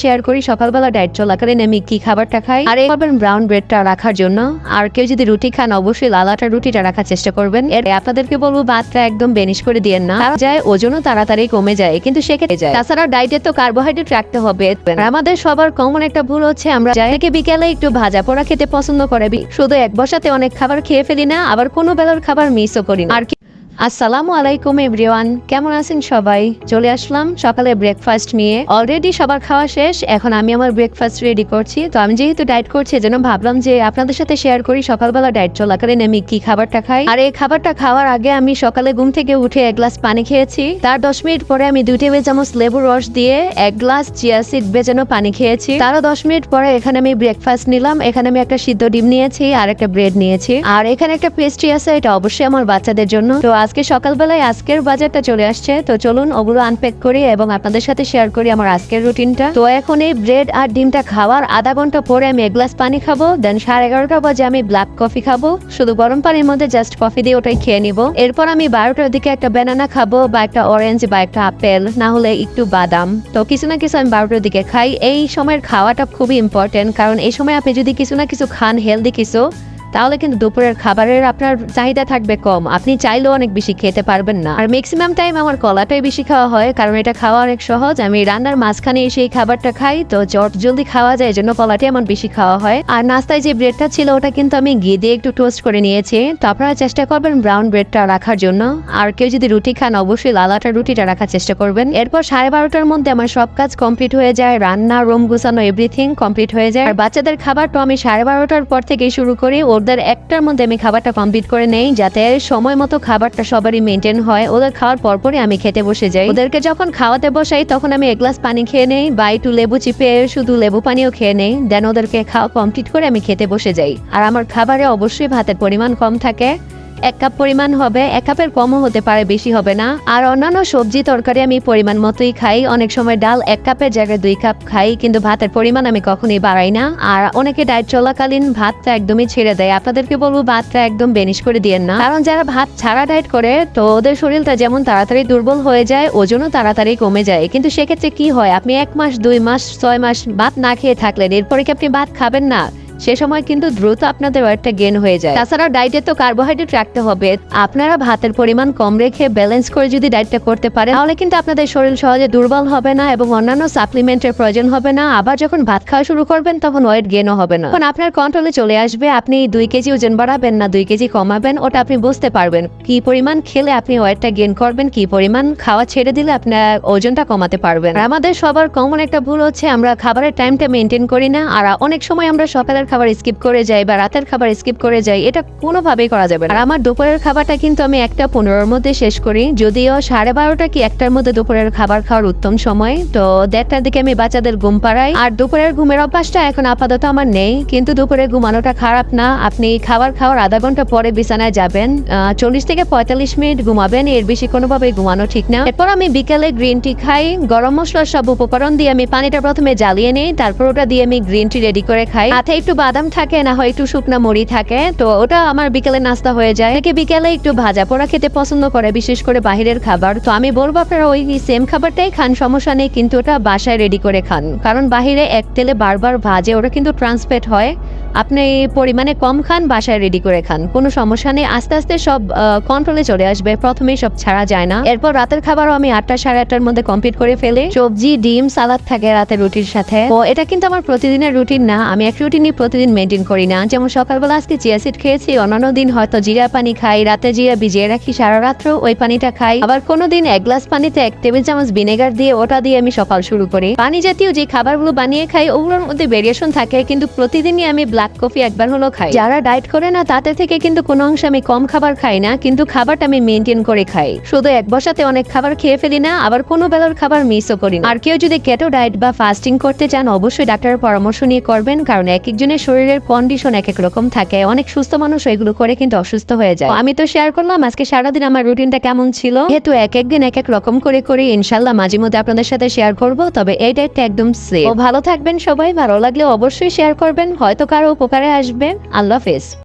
Share করি, সকালবেলা diet চলাকালীন আমি কি খাবারটা খাই? আর করবেন ব্রাউন ব্রেডটা রাখার জন্য আর কেউ যদি রুটি খান, অবশ্যই লালাটা রুটিটা রাখার চেষ্টা করবেন। এর আপনাদেরকে বলব, ভাতটা একদম বেনিশ করে দিয়েন না। যায় ওজনও তাড়াতাড়ি কমে যায়, কিন্তু সেক্ষেত্রে যায়। তাছাড়া ডায়েটে তো কার্বোহাইড্রেট রাখতে হবে। আমাদের সবার কমন একটা ভুল হচ্ছে, আমরা যাই বিকেলে একটু ভাজা পোড়া খেতে পছন্দ করে। শুধু এক বসাতে অনেক খাবার খেয়ে ফেলি না, আবার কোনো বেলার খাবার মিসও করি না। আর কি আসসালামু আলাইকুম এভরিওয়ান, কেমন আছেন সবাই? চলে আসলাম সকালে ব্রেকফাস্ট নিয়ে। অলরেডি সবার খাওয়া শেষ, এখন আমি আমার ব্রেকফাস্ট রেডি করছি। তো আমি যেহেতু ডায়েট করছি যেন ভাবলাম যে আপনাদের সাথে শেয়ার করি, সকালবেলা ডায়েট চলাকালীন আমি কি খাবারটা খাই। আর এই খাবারটা খাওয়ার আগে আমি সকালে ঘুম থেকে উঠে এক গ্লাস পানি খেয়েছি। তার দশ মিনিট পরে আমি দুই টেবিল চামচ লেবুর রস দিয়ে এক গ্লাস চিয়া সিড বেজানো পানি খেয়েছি। তারও দশ মিনিট পরে এখানে আমি ব্রেকফাস্ট নিলাম। এখানে আমি একটা সিদ্ধ ডিম নিয়েছি আর একটা ব্রেড নিয়েছি। আর এখানে একটা পেস্ট্রি আছে, এটা অবশ্যই আমার বাচ্চাদের জন্য। তো আজকে সকালবেলায় আজকের বাজারটা চলে আসছে। তো চলুন ওগুলো আনপ্যাক করি এবং আপনাদের সাথে শেয়ার করি আমার আজকের রুটিনটা তো এখন এই ব্রেড আর ডিমটা খাওয়ার আধা ঘণ্টা পরে আমি এক গ্লাস পানি খাব দেন সাড়ে এগারোটা বাজে আমি ব্ল্যাক কফি খাব। শুধু গরম পানির মধ্যে জাস্ট কফি দিয়ে ওটাই খেয়ে নিব। এরপর আমি বারোটার দিকে একটা ব্যানানা খাব বা একটা অরেঞ্জ বা একটা আপেল না হলে একটু বাদাম। তো কিছু না কিছু আমি বারোটার দিকে খাই। এই সময়ের খাওয়াটা খুবই ইম্পর্টেন্ট কারণ এই সময় আপনি যদি কিছু না কিছু খান হেলদি কিছু তাহলে কিন্তু দুপুরের খাবারের আপনার চাহিদা থাকবে কম। আপনি চাইলেও অনেক বেশি খেতে পারবেন না। আর ম্যাক্সিমাম টাইম আমার কলাটাই বেশি খাওয়া হয়, কারণ এটা খাওয়া অনেক সহজ। আমি রান্নার মাঝখানে এসে এই খাবারটা খাই, তো জট জলদি খাওয়া যায় জন্য কলাটি আমার বেশি খাওয়া হয়। আর নাস্তায় যে ব্রেডটা ছিল, ওটা কিন্তু আমি ঘি দিয়ে একটু টোস্ট করে নিয়েছি। তো আপনারা চেষ্টা করবেন ব্রাউন ব্রেডটা রাখার জন্য। আর কেউ যদি রুটি খান, অবশ্যই লালাটা রুটিটা রাখার চেষ্টা করবেন। এরপর সাড়ে বারোটার মধ্যে আমার সব কাজ কমপ্লিট হয়ে যায়। রান্না রুম গুছানো এভরিথিং কমপ্লিট হয়ে যায়। আর বাচ্চাদের খাবার তো আমি সাড়ে বারোটার পর থেকেই শুরু করি। ওদের একটার মধ্যে আমি খাবারটা কমপ্লিট করে নেই, যাতে সময় মতো খাবারটা সবারই মেনটেন হয়। ওদের খাওয়ার পরপরই আমি খেতে বসে যাই। ওদেরকে যখন খাওয়াতে বসাই, তখন আমি এক গ্লাস পানি খেয়ে নেই, বা একটু লেবু চিপে শুধু লেবু পানিও খেয়ে নেই। দেন ওদেরকে খাওয়া কমপ্লিট করে আমি খেতে বসে যাই। আর আমার খাবারে অবশ্যই ভাতের পরিমাণ কম থাকে। এক কাপ পরিমাণ হবে, এক কাপের কমও হতে পারে, বেশি হবে না। আর অন্যান্য সবজি তরকারি আমি পরিমাণ মতোই খাই। অনেক সময় ডাল এক কাপের জায়গায় দুই কাপ খাই, কিন্তু ভাতের পরিমাণ আমি কখনোই বাড়াই না। আর অনেকে ডায়েট চলাকালীন ভাতটা একদমই ছেড়ে দেয়। আপনাদেরকে বলব, ভাতটা একদম বেনিশ করে দিয়েন না। কারণ যারা ভাত ছাড়া ডায়েট করে, তো ওদের শরীরটা যেমন তাড়াতাড়ি দুর্বল হয়ে যায়, ওজনও তাড়াতাড়ি কমে যায়। কিন্তু সেক্ষেত্রে কি হয়? আপনি এক মাস, দুই মাস, ছয় মাস ভাত না খেয়ে থাকলেন, এরপরে কি আপনি ভাত খাবেন না? সে সময় কিন্তু দ্রুত আপনাদের ওয়েটটা গেন হয়ে যায়। তাছাড়া ডায়েটে তো কার্বোহাইড্রেট রাখতে হবে। আপনারা ভাতের পরিমাণ কম রেখে ব্যালেন্স করে যদি ডায়েটটা করতে পারেন, তাহলে কিন্তু আপনাদের শরীর সহজে দুর্বল হবে না এবং অন্যান্য সাপ্লিমেন্টের প্রয়োজন হবে না। আবার যখন ভাত খাওয়া শুরু করবেন, তখন ওয়েট গেনও হবে না। তখন আপনার কন্ট্রোলে চলে আসবে, আপনি দুই কেজি ওজন বাড়াবেন না, দুই কেজি কমাবেন, ওটা আপনি বুঝতে পারবেন। কি পরিমাণ খেলে আপনি ওয়েটটা গেন করবেন, কি পরিমাণ খাওয়া ছেড়ে দিলে আপনার ওজনটা কমাতে পারবেন। আমাদের সবার কমন একটা ভুল হচ্ছে, আমরা খাবারের টাইমটা মেনটেন করি না। আর অনেক সময় আমরা সকালের খাবার স্কিপ করে যাই বা রাতের খাবার স্কিপ করে যাই, এটা কোনোভাবেই করা যাবে আর আমার দুপুরের খাবারটা কিন্তু আমি একটা পনেরোর মধ্যে শেষ করি, যদিও সাড়ে বারোটা কি একটার মধ্যে দুপুরের খাবার খাওয়ার উত্তম সময়। তো দেড়টার দিকে আমি বাচ্চাদের ঘুম পাড়াই। আর দুপুরের ঘুমের অভ্যাসটা এখন আপাতত আমার নেই, কিন্তু দুপুরে ঘুমানোটা খারাপ না। আপনি খাবার খাওয়ার আধা ঘণ্টা পরে বিছানায় যাবেন চল্লিশ থেকে পঁয়তাল্লিশ মিনিট ঘুমাবেন, এর বেশি কোনোভাবে ঘুমানো ঠিক না। এরপর আমি বিকেলে গ্রিন টি খাই, গরম মশলার সব উপকরণ দিয়ে আমি পানিটা প্রথমে জ্বালিয়ে নিই, তারপর ওটা দিয়ে আমি গ্রিন টি রেডি করে খাই। সাথে একটু বাদাম থাকে, না হয় একটু শুকনো মুড়ি থাকে, তো ওটা আমার বিকেলে নাস্তা হয়ে যায়। নাকি বিকেলে একটু ভাজা পোড়া খেতে পছন্দ করে, বিশেষ করে বাহিরের খাবার। তো আমি বলব আপনারা ওই সেম খাবারটাই খান, সমস্যা নেই, কিন্তু ওটা বাসায় রেডি করে খান। কারণ বাহিরে এক তেলে বারবার ভাজে ওটা কিন্তু ট্রান্সপেট হয়। আপনি পরিমাণে কম খান, বাসায় রেডি করে খান। কোনো সমস্যা নেই, আস্তে আস্তে সব কন্ট্রোলে চলে আসবে, প্রথমেই সব ছাড়া যায় না। এরপর রাতের খাবারও আমি আটটা সাড়ে আটটার মধ্যে কমপ্লিট করে ফেলে। সবজি, ডিম, সালাদ থাকে রাতের রুটির সাথে। তো এটা কিন্তু আমার প্রতিদিনের রুটিন না, আমি এক রুটিনই প্রতিদিন মেনটেন করি না। যেমন সকালবেলা আজকে চিয়া সিড খেয়েছি, অন্যান্য দিন হয়তো জিরা পানি খাই, রাতে জিরা ভিজিয়ে রাখি, সারা রাত্র ওই পানিটা খাই। আবার কোনো দিন এক গ্লাস পানিতে এক টেবিল চামচ ভিনেগার দিয়ে ওটা দিয়ে আমি সকাল শুরু করি। পানি জাতীয় যে খাবারগুলো বানিয়ে খাই, ওগুলোর মধ্যে ভেরিয়েশন থাকে, কিন্তু প্রতিদিনই আমি ব্ল্যাক কফি একবার হলো খাই। যারা ডায়েট করে না তাতে থেকে কিন্তু কোনো অংশে আমি কম খাবার খাই না, কিন্তু খাবারটা আমি মেনটেন করে খাই। শুধু এক বসাতে অনেক খাবার খেয়ে ফেলি না, আবার কোনো বেলার খাবার মিসও করি না। আর কেউ যদি কেটো ডায়েট বা ফাস্টিং করতে চান, অবশ্যই ডাক্তারের পরামর্শ নিয়ে করবেন, কারণ এক একজনের শরীরের কন্ডিশন এক এক রকম থাকে। অনেক সুস্থ মানুষ এগুলো করে কিন্তু অসুস্থ হয়ে যায়। আমি তো শেয়ার করলাম, আজকে সারাদিন আমার রুটিনটা কেমন ছিল? যেহেতু এক একদিন এক এক রকম করে করে ইনশাল্লাহ মাঝে মধ্যে আপনাদের সাথে শেয়ার করব, তবে এই ডায়েটটা একদম সেফ ভালো থাকবেন সবাই, ভালো লাগলে অবশ্যই শেয়ার করবেন, হয়তো কারও উপকারে আসবে। আল্লাহ হাফেজ।